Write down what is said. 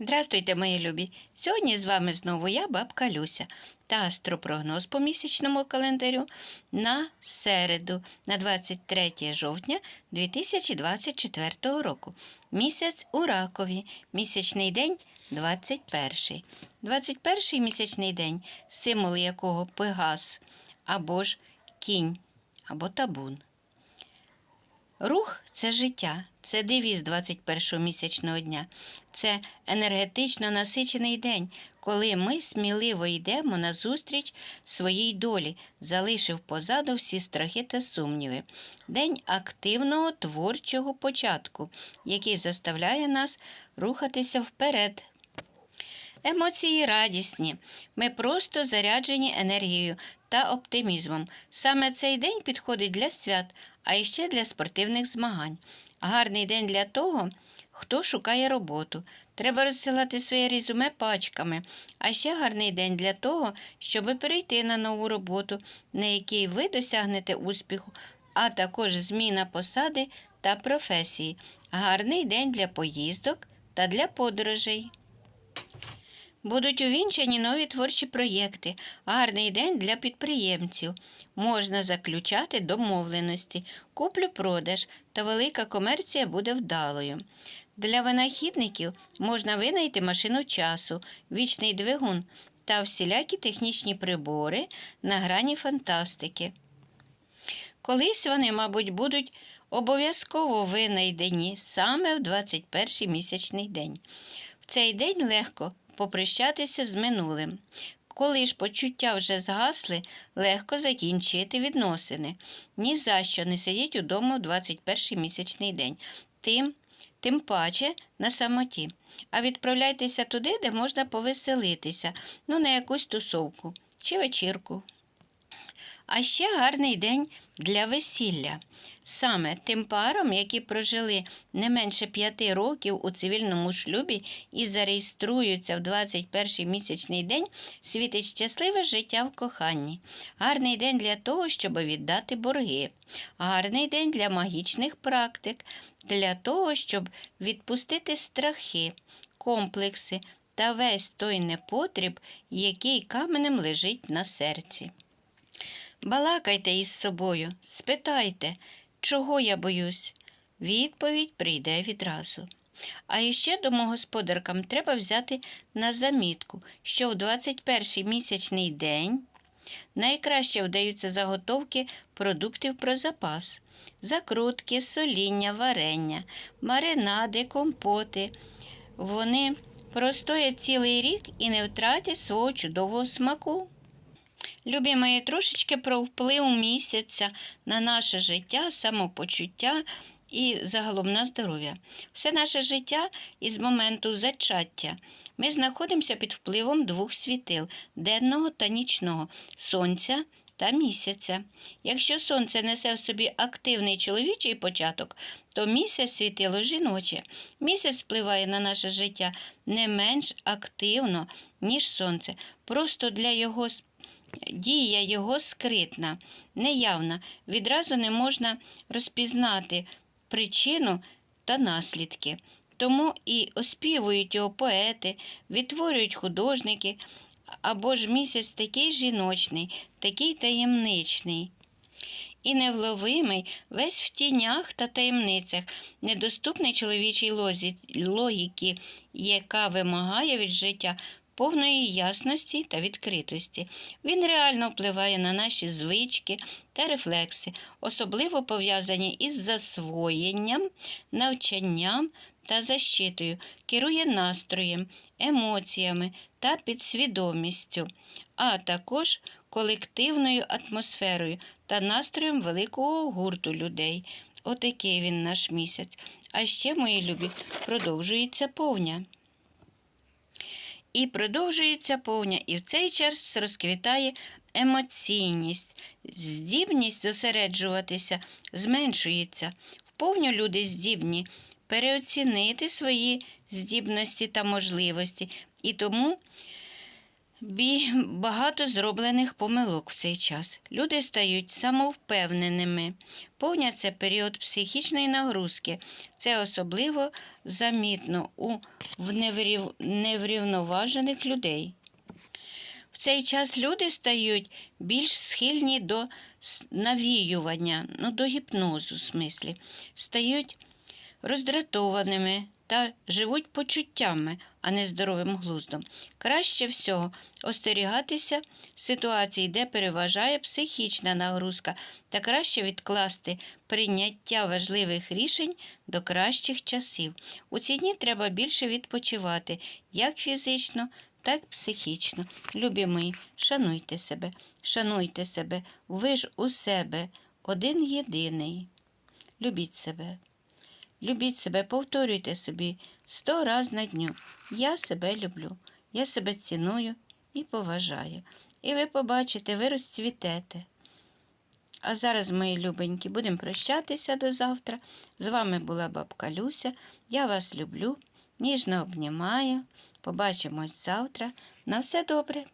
Здравствуйте, мої любі! Сьогодні з вами знову я, бабка Люся, та астропрогноз по місячному календарю на середу, на 23 жовтня 2024 року. Місяць у ракові, місячний день 21. 21 місячний день, символ якого Пегас або ж кінь, або табун. Рух це життя, це девіз 21-го місячного дня. Це енергетично насичений день, коли ми сміливо йдемо назустріч своїй долі, залишив позаду всі страхи та сумніви. День активного творчого початку, який заставляє нас рухатися вперед. Емоції радісні. Ми просто заряджені енергією та оптимізмом. Саме цей день підходить для свят, а іще для спортивних змагань. Гарний день для того, хто шукає роботу. Треба розсилати своє резюме пачками. А ще гарний день для того, щоб перейти на нову роботу, на якій ви досягнете успіху, а також зміна посади та професії. Гарний день для поїздок та для подорожей. Будуть увінчані нові творчі проєкти, гарний день для підприємців. Можна заключати домовленості, куплю-продаж та велика комерція буде вдалою. Для винахідників можна винайти машину часу, вічний двигун та всілякі технічні прибори на грані фантастики. Колись вони, мабуть, будуть обов'язково винайдені саме в 21 місячний день. В цей день легко попрощатися з минулим. Коли ж почуття вже згасли, легко закінчити відносини. Ні за що не сидіть удома в 21 місячний день. Тим, тим паче на самоті. А відправляйтеся туди, де можна повеселитися, ну на якусь тусовку чи вечірку. А ще гарний день для весілля. Саме тим парам, які прожили не менше п'яти років у цивільному шлюбі і зареєструються в 21 місячний день, світить щасливе життя в коханні. Гарний день для того, щоб віддати борги. Гарний день для магічних практик, для того, щоб відпустити страхи, комплекси та весь той непотріб, який каменем лежить на серці. Балакайте із собою, спитайте, чого я боюсь. Відповідь прийде відразу. А іще домогосподаркам треба взяти на замітку, що в 21 місячний день найкраще вдаються заготовки продуктів про запас, закрутки, соління, варення, маринади, компоти. Вони простоять цілий рік і не втратять свого чудового смаку. Любі мої, трошечки про вплив місяця на наше життя, самопочуття і загалом на здоров'я. Все наше життя із моменту зачаття. Ми знаходимося під впливом двох світил денного та нічного сонця та місяця. Якщо сонце несе в собі активний чоловічий початок, то місяць світило жіноче. Місяць впливає на наше життя не менш активно, ніж сонце. Просто для його дія його скритна, неявна, відразу не можна розпізнати причину та наслідки. Тому і оспівують його поети, відтворюють художники, або ж місяць такий жіночний, такий таємничний. І невловимий весь в тінях та таємницях, недоступний чоловічій логіки, яка вимагає від життя повної ясності та відкритості. Він реально впливає на наші звички та рефлекси, особливо пов'язані із засвоєнням, навчанням та защитою, керує настроєм, емоціями та підсвідомістю, а також колективною атмосферою та настроєм великого гурту людей. Отакий він наш місяць. А ще, мої любі, продовжується повня. І продовжується повня, і в цей час розквітає емоційність, здібність зосереджуватися зменшується. В повню люди здібні переоцінити свої здібності та можливості. І тому багато зроблених помилок в цей час. Люди стають самовпевненими, повняться період психічної нагрузки. Це особливо замітно у неврів... неврівноважених людей. В цей час люди стають більш схильні до навіювання, ну, до гіпнозу, в смислі, стають роздратованими та живуть почуттями, а не здоровим глуздом. Краще всього остерігатися ситуацій, де переважає психічна нагрузка, та краще відкласти прийняття важливих рішень до кращих часів. У ці дні треба більше відпочивати, як фізично, так психічно. Любі мої, шануйте себе, шануйте себе, ви ж у себе один єдиний. Любіть себе. Любіть себе, повторюйте собі сто раз на дню. Я себе люблю, я себе ціную і поважаю. І ви побачите, ви розцвітете. А зараз, мої любенькі, будемо прощатися до завтра. З вами була бабка Люся. Я вас люблю, ніжно обнімаю. Побачимось завтра. На все добре.